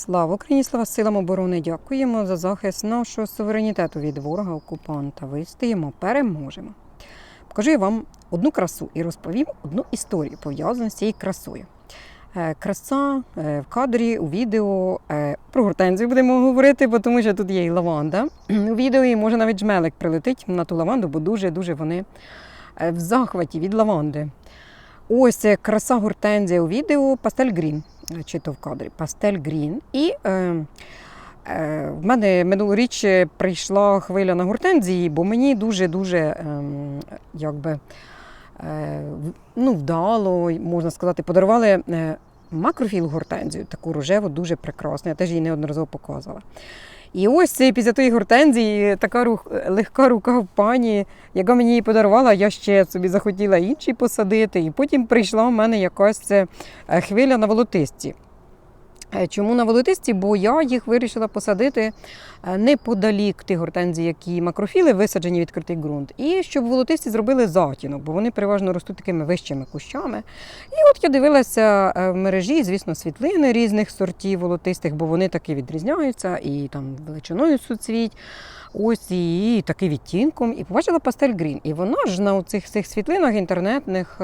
Слава Україні, слава силам оборони! Дякуємо за захист нашого суверенітету від ворога окупанта. Вистоїмо, переможемо. Покажу я вам одну красу і розповім одну історію, пов'язану з цією красою. Е, Краса е, в кадрі, у відео е, про гортензію будемо говорити, бо тому що тут є і лаванда. У відео і може навіть жмелик прилетить на ту лаванду, бо дуже-дуже вони в захваті від лаванди. Ось е, краса гортензія у відео Пастель Грін, е, чи то в кадрі Пастель Грін. І е, е, в мене минулоріч прийшла хвиля на гортензії, бо мені дуже-дуже е, якби, е, ну, вдало, можна сказати, подарували е, макрофіл гортензію, таку рожеву, дуже прекрасну. Я теж її неодноразово показувала. І ось цей після тої гортензії така рух, легка рука в пані, яка мені її подарувала, я ще собі захотіла інші посадити. І потім прийшла в мене якась е, хвиля на волотисті. Е, Чому на волотисті? Бо я їх вирішила посадити е, неподалік тих гортензій, які макрофіли висаджені в відкритий ґрунт. І щоб волотисті зробили затінок, бо вони переважно ростуть такими вищими кущами. І от я дивилася е, в мережі, звісно, світлини різних сортів волотистих, бо вони таки відрізняються і там величиною суцвіть. Ось і таки відтінком, і побачила пастель Грін. І вона ж на цих цих світлинах інтернетних.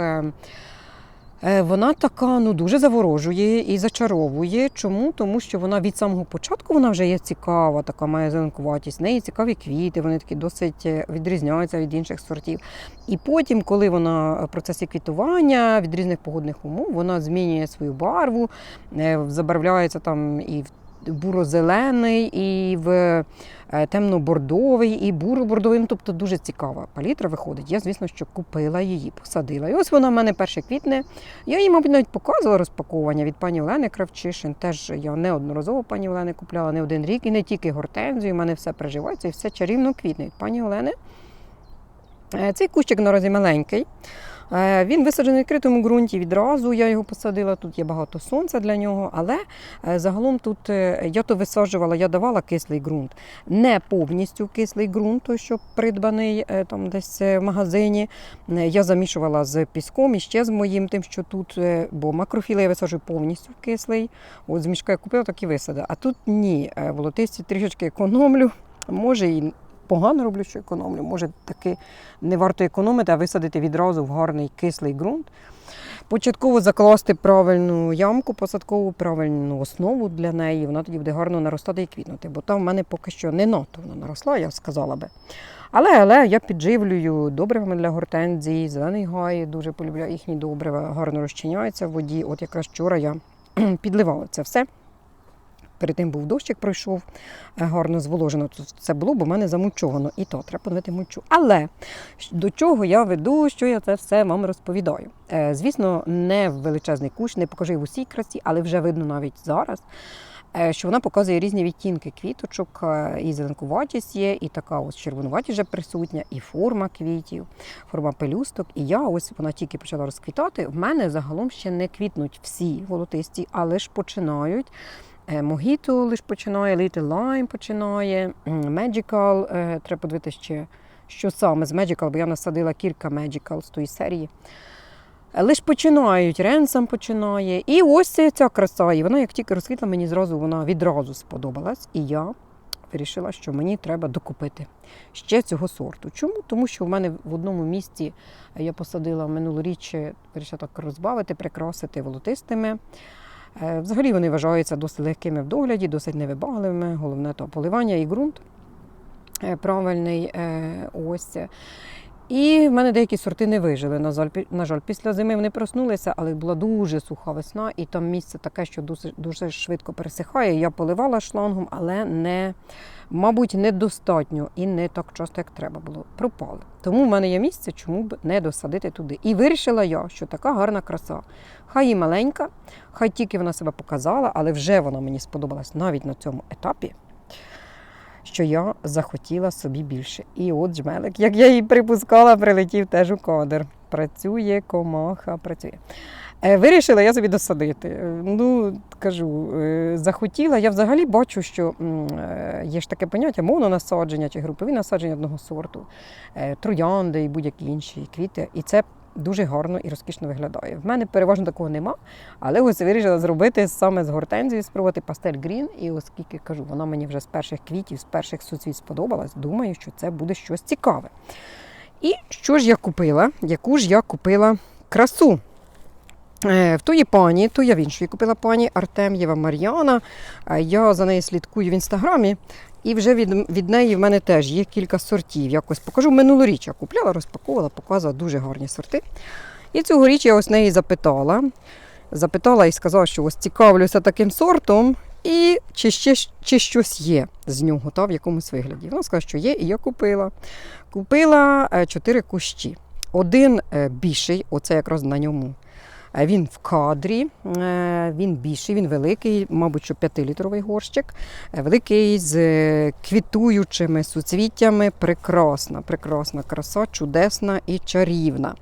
Е, Вона така ну дуже заворожує і зачаровує. Чому? Тому що вона від самого початку вона вже є цікава, така має зеленкуватість. Неї цікаві квіти, вони такі досить е, відрізняються від інших сортів. І потім, коли вона в процесі квітування від різних погодних умов, вона змінює свою барву, е, забарвляється там і в буро-зелений, і в е, темно-бордовий, і буро-бордовий. Ну, тобто дуже цікава палітра виходить. Я, звісно, що купила її, посадила. І ось вона в мене перше квітне. Я їй, мабуть, навіть показувала розпаковування від пані Олени Кравчишин. Теж я неодноразово пані Олени купляла не один рік, і не тільки гортензію. У мене все приживається і все чарівно квітне від пані Олени. Е, Цей кущик наразі маленький. Е, Він висаджений в відкритому ґрунті відразу. Я його посадила. Тут є багато сонця для нього, але е, загалом тут е, я то висаджувала, я давала кислий ґрунт. Не повністю кислий ґрунт, той, що придбаний там десь в магазині. Я замішувала з піском і ще з моїм тим, що тут, бо макрофіли я висаджую повністю в кислий. От з мішка я купила, так і висадила. А тут ні, е, волотисті трішечки економлю. Може і погано роблю, що економлю. Може таки не варто економити, а висадити відразу в гарний кислий ґрунт. Початково закласти правильну ямку посадкову, правильну основу для неї, вона тоді буде гарно наростати і квітнути. Бо там в мене поки що не надто вона наросла, я сказала би. Але, але я підживлюю добривами для гортензії, зелений гай, дуже полюбляю їхні добрива, гарно розчиняються в воді. От якраз вчора я підливала це все. Перед тим був дощик, пройшов е, гарно зволожено. Це було, бо в мене замульчовано. І то треба подивити мульчу. Але до чого я веду, що я це все вам розповідаю. Е, Звісно, не величезний кущ, не покажу в усій красі, але вже видно навіть зараз. е, Що вона показує різні відтінки квіточок, і зеленкуватість є, і така ось червонуватість вже присутня, і форма квітів, форма пелюсток. І я ось вона тільки почала розквітати. В мене загалом ще не квітнуть всі волотисті, але ж починають. Е, Могіто лише починає, Little Lime починає, Magical, е, треба подивитися ще, що саме з Magical, бо я насадила кілька Magical з тої серії. Е, Лиш починають, Ренсам починає. І ось ця краса. І вона, як тільки розквітла, мені зразу вона відразу сподобалась. І я вирішила, що мені треба докупити ще цього сорту. Чому? Тому що в мене в одному місці я посадила минулоріч, е, вирішила так розбавити, прикрасити волотистими. Е, Взагалі вони вважаються досить легкими в догляді, досить невибагливими. Головне то поливання і ґрунт е, правильний. е, Ось. І в мене деякі сорти не вижили. На жаль, після зими вони проснулися, але була дуже суха весна, і там місце таке, що дуже, дуже швидко пересихає. Я поливала шлангом, але не, мабуть, недостатньо і не так часто, як треба було. Пропали. Тому в мене є місце, чому б не досадити туди. І вирішила я, що така гарна краса. Хай і маленька, хай тільки вона себе показала, але вже вона мені сподобалась навіть на цьому етапі. Що я захотіла собі більше. І от жмелик, як я її припускала, прилетів теж у кадр. Працює, комаха, працює. Е, Вирішила я собі досадити. Е, Ну, кажу, е, захотіла. Я взагалі бачу, що є ж таке поняття мононасадження чи групові насадження одного сорту, троянди і будь-які інші квіти. І це дуже гарно і розкішно виглядає. В мене переважно такого нема, але ось вирішила зробити саме з гортензії, спробувати пастель грін. І оскільки кажу, вона мені вже з перших квітів, з перших суцвіт сподобалась, думаю, що це буде щось цікаве. І що ж я купила? Яку ж я купила красу? Е, В тої пані, то я в іншої купила пані Артем'єва Мар'яна. Е, Я за нею слідкую в інстаграмі. І вже від, від неї в мене теж є кілька сортів. Якось покажу. Минулоріч я купляла, розпаковувала, показувала дуже гарні сорти. І цьогоріч я ось неї запитала. Запитала і сказала, що ось цікавлюся таким сортом, і чи ще чи щось є з нього, та, в якомусь вигляді. Вона сказала, що є, і я купила. Купила е, чотири кущі. Один більший, оце якраз на ньому. Він в кадрі, е, він більший, він великий, мабуть, що 5-літровий горщик. Е, Великий з е, квітуючими суцвіттями. Прекрасна, прекрасна краса, чудесна і чарівна.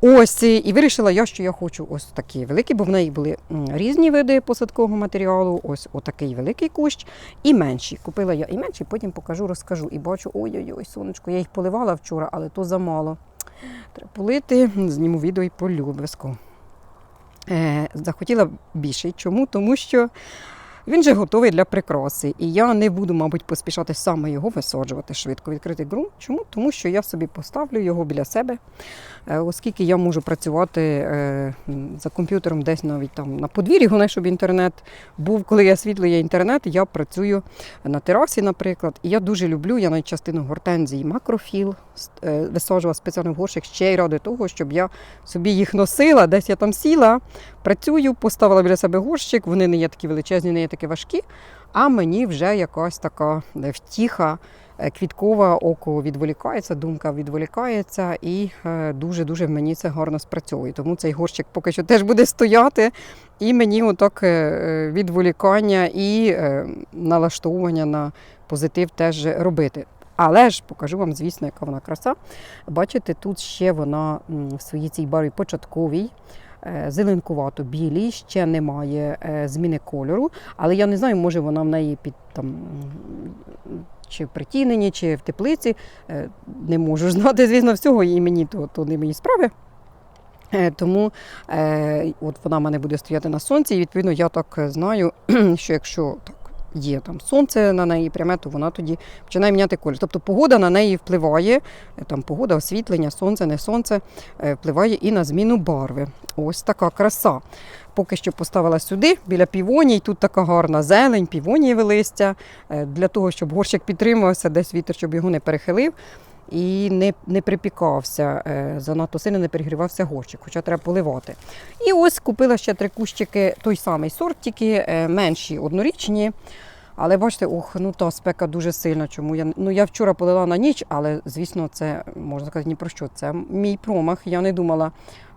Ось і вирішила я, що я хочу ось такі великі, бо в неї були різні види посадкового матеріалу. Ось отакий великий кущ і менші. Купила я і менші, потім покажу, розкажу. І бачу, ой-ой-ой, сонечко, я їх поливала вчора, але то замало. Треба полити, зніму відео і полю обов'язково. Е, захотіла більший. Чому? Тому що він же готовий для прикраси. І я не буду, мабуть, поспішати саме його висаджувати швидко. Відкритий ґрунт. Чому? Тому що я собі поставлю його біля себе, Е, оскільки я можу працювати е, за комп'ютером десь навіть там на подвір'ї, головне, щоб інтернет був. Коли я світло є інтернет, я працюю на терасі, наприклад. І я дуже люблю, я навіть частину гортензії макрофіл висаджувала спеціально в горщик ще й ради того, щоб я собі їх носила, десь я там сіла, працюю, поставила біля себе горщик, вони не є такі величезні, не є такі важкі, а мені вже якась така е, втіха, е, квіткова око відволікається, думка відволікається, і е, дуже-дуже мені це гарно спрацьовує. Тому цей горщик поки що теж буде стояти, і мені отак е, е, відволікання і е, налаштовування на позитив теж робити. Але ж покажу вам, звісно, яка вона краса. Бачите, тут ще вона в своїй цій барві початковій. е, Зеленкувато білій, ще немає е, зміни кольору, але я не знаю, може вона в неї під там чи в притіненні, чи в теплиці. Е, Не можу знати, звісно, всього, і мені то, то не мої справи. Тому от вона в мене буде стояти на сонці, і відповідно я так знаю, що якщо так є там сонце на неї пряме, то вона тоді починає міняти колір. Тобто погода на неї впливає, е, там погода, освітлення, сонце, не сонце, е, впливає і на зміну барви. Ось така краса. Поки що поставила сюди, біля півоній, тут така гарна зелень, півонієве листя, е, для того, щоб горщик підтримувався, десь вітер, щоб його не перехилив. І не, не припікався, е, занадто сильно не перегрівався горщик, хоча треба поливати. І ось купила ще три кущики, той самий сорт, тільки е, менші, однорічні. Але бачите, ох, ну та спека дуже сильна. Чому я ну я вчора полила на ніч, але звісно, це можна сказати ні про що. Це мій промах. Я не думала,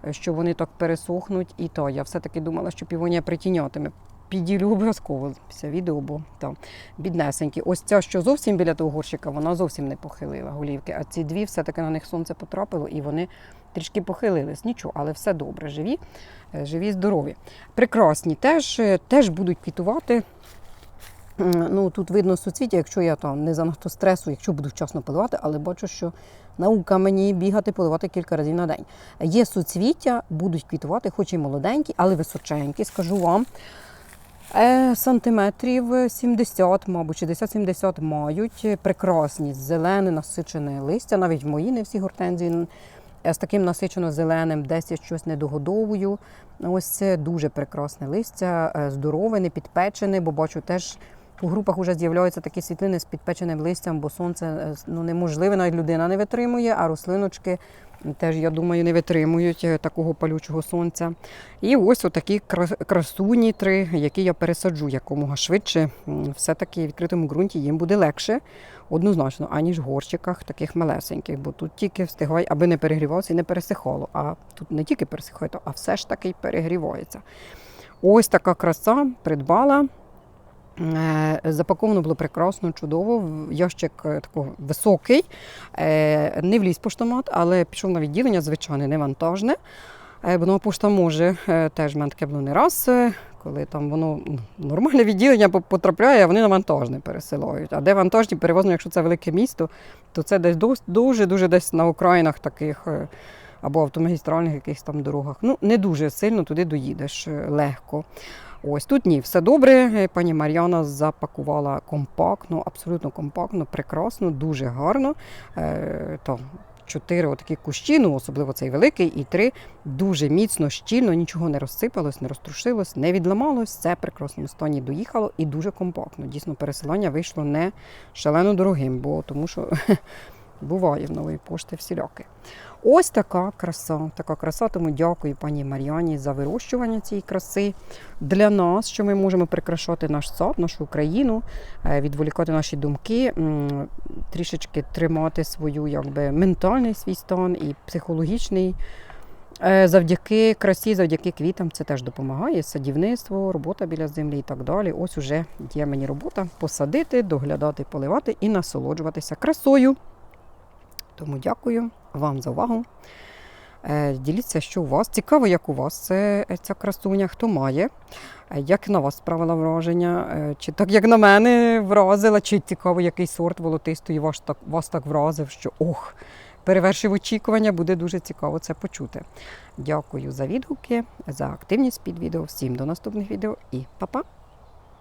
е, що вони так пересохнуть. І то я все-таки думала, що півонія притінятиме. Піділю обов'язково після відео, бо там біднесенькі. Ось ця, що зовсім біля того горщика, вона зовсім не похилила голівки. А ці дві все-таки на них сонце потрапило і вони трішки похилились. Нічого, але все добре, живі, е, живі, здорові. Прекрасні теж, е, теж будуть квітувати. Ну, тут видно суцвіття, якщо я там не занадто стресу, якщо буду вчасно поливати, але бачу, що наука мені бігати, поливати кілька разів на день. Є суцвіття, будуть квітувати, хоч і молоденькі, але височенькі, скажу вам. Е, Сантиметрів 70, мабуть, 60-70 мають прекрасні зелене насичене листя. Навіть мої не всі гортензії з таким насичено зеленим, десь я щось не догодовую. Ось це дуже прекрасне листя, е, здорове, не підпечене, бо бачу теж. У групах вже з'являються такі світлини з підпеченим листям, бо сонце е, ну, неможливе, навіть людина не витримує, а рослиночки теж, я думаю, не витримують е, такого палючого сонця. І ось отакі кра- красуні три, які я пересаджу якомога швидше. Все-таки в відкритому ґрунті їм буде легше, однозначно, аніж в горщиках таких малесеньких, бо тут тільки встигай, аби не перегрівався і не пересихало. А тут не тільки пересихає, а все ж таки перегрівається. Ось така краса придбала. Е, Запаковано було прекрасно, чудово. Ящик е, такого високий, Е, не вліз поштомат, але пішов на відділення, звичайне, не вантажне. Е, Бо пошта теж в мене таке було не раз, коли там воно ну, нормальне відділення потрапляє, а вони на вантажне пересилають. А де вантажні перевозно, якщо це велике місто, то це десь дос- дуже дуже десь на окраїнах таких. або автомагістральних якихось там дорогах. Ну, не дуже сильно туди доїдеш легко. Ось тут ні, все добре. Е, Пані Мар'яна запакувала компактно, абсолютно компактно, прекрасно, дуже гарно. Е, то чотири отакі кущі, ну особливо цей великий, і три дуже міцно, щільно, нічого не розсипалось, не розтрушилось, не відламалось. Це в прекрасному стані доїхало і дуже компактно. Дійсно, пересилання вийшло не шалено дорогим, бо тому що буває в нової пошти всіляки. Ось така краса, така краса. Тому дякую пані Мар'яні за вирощування цієї краси для нас, що ми можемо прикрашати наш сад, нашу Україну, е, відволікати наші думки, трішечки тримати свою якби ментальний свій стан і психологічний. Е, Завдяки красі, завдяки квітам це теж допомагає. Садівництво, робота біля землі і так далі. Ось уже є мені робота посадити, доглядати, поливати і насолоджуватися красою. Тому дякую вам за увагу. Е, Діліться, що у вас. Цікаво, як у вас це, ця красуня, хто має, Е, як на вас справила враження, Е, чи так як на мене вразила, чи цікаво, який сорт волотистої вас так, вас так вразив, що ох, перевершив очікування, буде дуже цікаво це почути. Дякую за відгуки, за активність під відео. Всім до наступних відео і па-па!